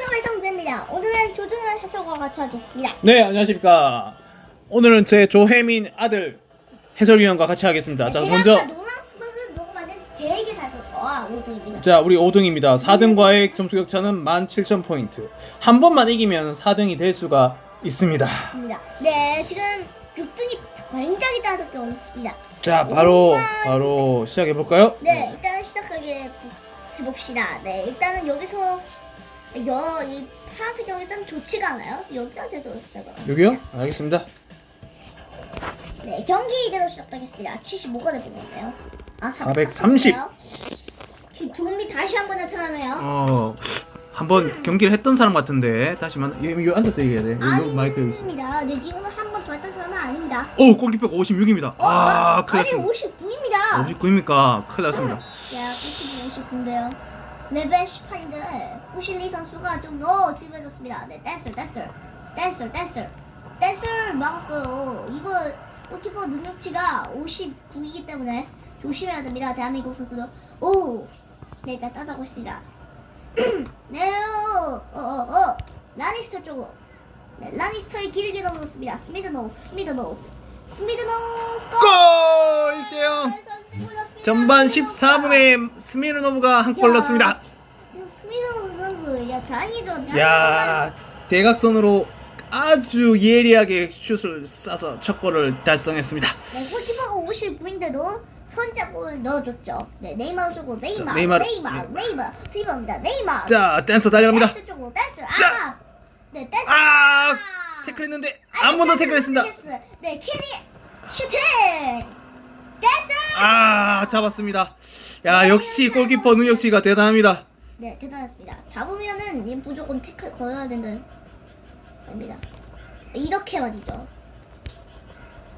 시점 해성재입니다. 오늘은 조준현 해설과 같이 하겠습니다. 네, 안녕하십니까. 오늘은 제 조혜민 아들 해설위원과 같이 하겠습니다. 자, 제가 먼저 아까 노란 수박을 먹어봤는데 되게 달아서 5등입니다. 자, 우리 5등입니다. 4등과의 점수 격차는 17,000포인트. 한 번만 이기면 4등이 될 수가 있습니다. 네, 지금 급등이 굉장히 다섯 개 올랐습니다. 자, 바로. 바로 시작해 볼까요? 네, 일단은 시작하게 해봅시다. 네, 일단은 여기서 여, 이 파란색 경기 좀 좋지가 않아요? 여기가 제일 좋았어요. 여기요? 알겠습니다. 네, 경기 이대로 시작하겠습니다. 75가 되겠네요. 아, 430. 지금 좀비 다시 한 번 나타나네요. 어, 한번 경기를 했던 사람 같은데 다시만 여기, 여기 앉아서 얘기해야 돼. 여기 마이크 여기 있어. 아닙니다. 네, 지금 한 번 더 했던 사람은 아닙니다. 오, 골키퍼가 56입니다. 어, 아, 큰일 아니 났습니다. 59입니다. 59입니까? 큰일 났습니다. 야, 59, 59인데요. 레벨 18인데 후실리 선수가 좀더 뒤집어졌습니다. 네, 댄스, 댄스, 댄스, 댄스, 댄스 막았어요. 이거 골키퍼 능력치가 59이기 때문에 조심해야 됩니다. 대한민국 선수도 오, 네, 일단 따자고 있습니다. 네, 어, 어, 어, 어, 라니스터 쪽으로. 네, 라니스터의 길게 넘어졌습니다. 스미드노프, 스미드노프, 스미드노프 골! 골! 1대0! 선제 골랐습니다. 전반 스미드노프가. 14분에 스미르노브가 한골 야. 넣었습니다. 지금 스미드노프 선수, 야 다행이죠. 야 대각선으로 아주 예리하게 슛을 쏴서 첫 골을 달성했습니다. 네, 골키퍼가 59인데도 선제골 넣어줬죠. 네, 네이마르 쪽으로 네이마르, 자, 네이마르. 네이마르, 네이마르, 뒤집어입니다. 네이마르. 자 댄서 달려갑니다. 댄스 쪽으로 댄스. 자. 아, 네, 댄스. 아 태클했는데 한번더 태클했습니다. 네, 캐리 슈팅. 댄스. 아 잡았습니다. 야 역시 골키퍼 능력치가 대단합니다. 네, 대단했습니다. 잡으면은 님 무조건 태클 걸어야 된다는 겁니다. 이렇게 말이죠.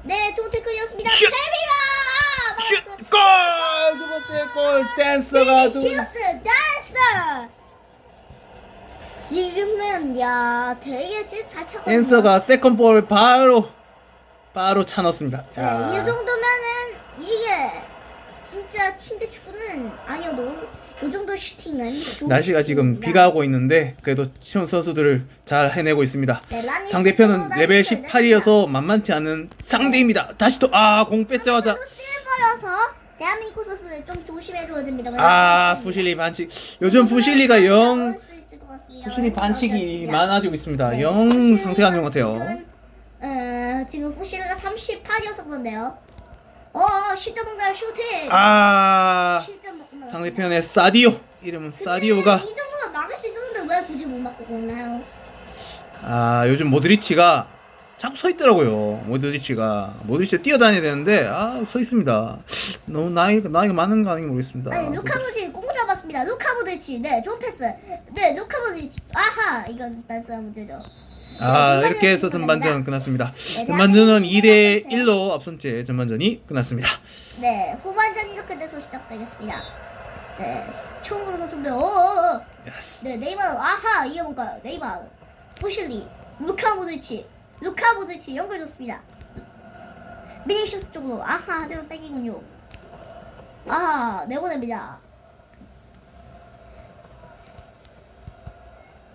네, 좋은 태클이었습니다. 슛! 세비가 슛! 골! 두 번째 골 댄서가 두 시우스 댄서. 지금은 야 되게 잘 쳤거든요. 댄서가 세컨 볼 바로 바로 차 넣었습니다. 네, 야. 이 정도면은 이게 진짜 침대 축구는 아니어도 이 정도 슈팅은 좋은 날씨가 지금 슈팅입니다. 비가 오고 있는데 그래도 시원 선수들을 잘 해내고 있습니다. 네, 상대편은 또 레벨 라니스 18이어서 만만치 않은 상대입니다. 다시 또 아 공 뺏자마자 또 실버여서 대한민국 선수들 좀 조심해줘야 됩니다. 아 푸실리 반칙. 요즘 푸실리가 영 푸실리 반칙이 많아지고 있습니다. 영 상태가 안 좋은 것 같아요. 지금, 어, 지금 푸실리가 38이어서 그런데요. 어, 실점인가요? 슈팅. 아 먹고 나갔습니다. 상대편의 사디오 이름은 사디오가 이 정도면 막을 수 있었는데 왜 굳이 못 막고 그러나요? 아 요즘 모드리치가 자꾸 서 있더라고요. 모드리치가 모드리치 뛰어다녀야 되는데 아 서 있습니다. 너무 나이 나이가 많은 거 아닌지 모르겠습니다. 아니 루카모치 공 잡았습니다. 루카모드치 네 좋은 패스. 네 루카모드치 아하 이건 단수한 문제죠. 아 네, 이렇게 해서 전반전 끝났습니다. 네, 전반전은 대한민국이 2대 이겼죠. 1로 앞선 채 전반전이 끝났습니다. 네 후반전 이렇게 돼서 시작되겠습니다. 네 총으로. 예스. 네 네이마르 아하 이게 뭔가요? 네이마르 부실리 루카 모드치 루카 모드치 연결줬습니다. 미니슈스 쪽으로 아하 하지만 뺏기군요. 아하 내보냅니다.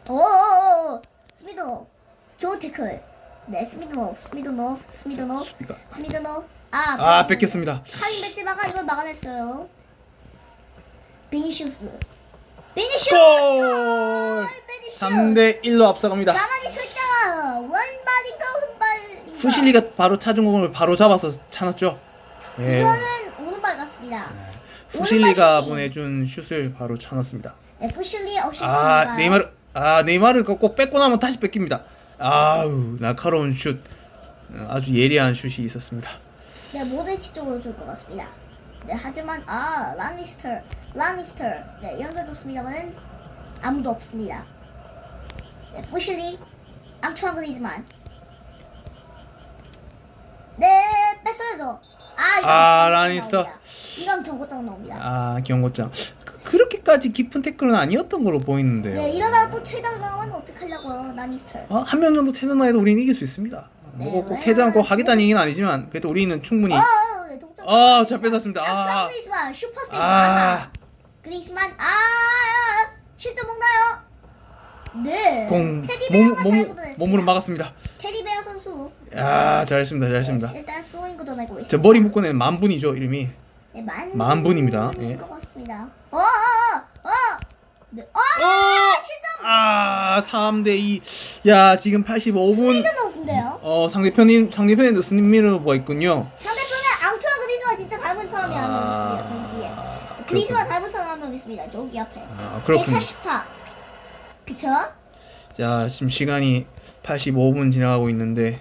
오오오 스미드노프 좋은 태클 네 스미드노프 스미드노프 스미드노프 수비가 스미드노프 아, 아 뺏기고. 뺏겼습니다. 카린 벤제마가 이걸 막아냈어요. 비니시우스. 비니시우스! 골! 비니시우스! 3대 1로 앞서갑니다. 가만히 서 있다! 왼발인가 왼발인가? 푸실리가 바로 차준 공을 바로 잡아서 차놨죠. 예. 이거는 오른발 같습니다. 푸실리가 오른발 슈팅. 보내준 슛을 바로 차놨습니다. 네, 푸실리 어시스트인가요? 아 네이마르 아 네이마르 꼭 뺏고 나면 다시 뺏깁니다. 아우 날카로운 슛 어, 아주 예리한 슛이 있었습니다. 네, 모드치 쪽으로 줄 것 같습니다. 네, 하지만 아 라니스터, 라니스터. 네, 연결됐습니다만은 아무도 없습니다. 네, 푸실리, 앙투안 그리즈만. 네, 뺐어야죠. 아, 이건 아, 경고장 라니스터. 나옵니다. 이건 경고장 나옵니다. 아 경고장 그, 그렇게까지 깊은 태클은 아니었던 걸로 보이는데요. 네, 이러다가 또 퇴장 당하면 어떡하려고요, 라니스터. 어, 한 명 정도 퇴장나해도 우리는 이길 수 있습니다. 네, 뭐꼭 퇴장 꼭 하겠다는 얘기는 아니지만 그래도 우리는 충분히 어, 네, 동점. 아, 잘 뺏었습니다. 아. 그리즈만, 슈퍼 세이브. 아. 아하. 그리즈만, 아, 실점 먹나요? 네. 공 테디베어가 몸, 잘 몸, 걷어냈습니다. 몸으로 막았습니다. 테디베어 선 수. 야 잘했습니다 잘했습니다. 네, 일단 스윙 걷어내고 있습니다. 저 머리 묶어낸 만분이죠 이름이. 네, 만, 만 분입니다. 분인 예. 것 같습니다. 어, 어, 어, 어. 네, 어, 어! 실점. 아 3대 2. 야 지금 85분. 스피드 높은데요. 어 상대편인 상대편에도 스미르가 있군요. 상대편에 앙투안 그리스와 진짜 닮은 사람이 한 명 있습니다. 저기 뒤에. 그리스와 닮은 사람 한 명 있습니다. 저기 앞에. 아 그렇군요. 144. 그쵸? 자 지금 시간이 85분 지나가고 있는데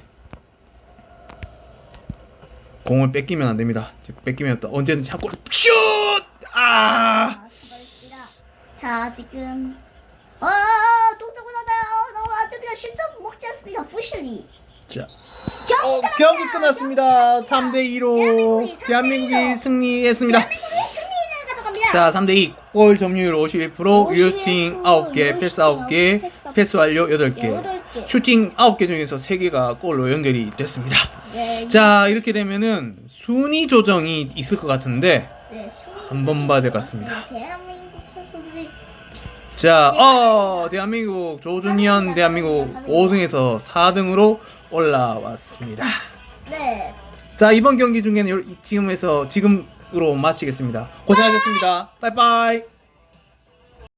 공을 뺏기면 안 됩니다. 뺏기면 또 언제든지 한 골 슛! 아! 자, 출발했습니다. 자, 지금 어, 동작을 하다요. 너무 안 됩니다. 실점 먹지 않습니다. fusilli. 자, 경기 어, 끝났습니다. 경기 끝났습니다. 3대 2로 대한민국이 3대 2로. 대한민국이 승리했습니다. 대한민국이 승리를 가져갑니다. 자, 3대 2. 골 점유율 51%, 51%, 슈팅 9개, 패스 9개, 패스 패스 완료 8개. 여덟 개. 슈팅 9개 중에서 3개가 골로 연결이 됐습니다. 네, 자, 이렇게 되면은 순위 조정이 있을 것 같은데 네, 한번 봐야 될 것 같습니다. 대한민국 선수들이 자, 네, 어, 대한민국 조준현 대한민국 사등이다, 사등이다. 5등에서 4등으로 올라왔습니다. 네. 자, 이번 경기 중에는 요- 지금에서 지금으로 마치겠습니다. 고생하셨습니다. 빠이빠이.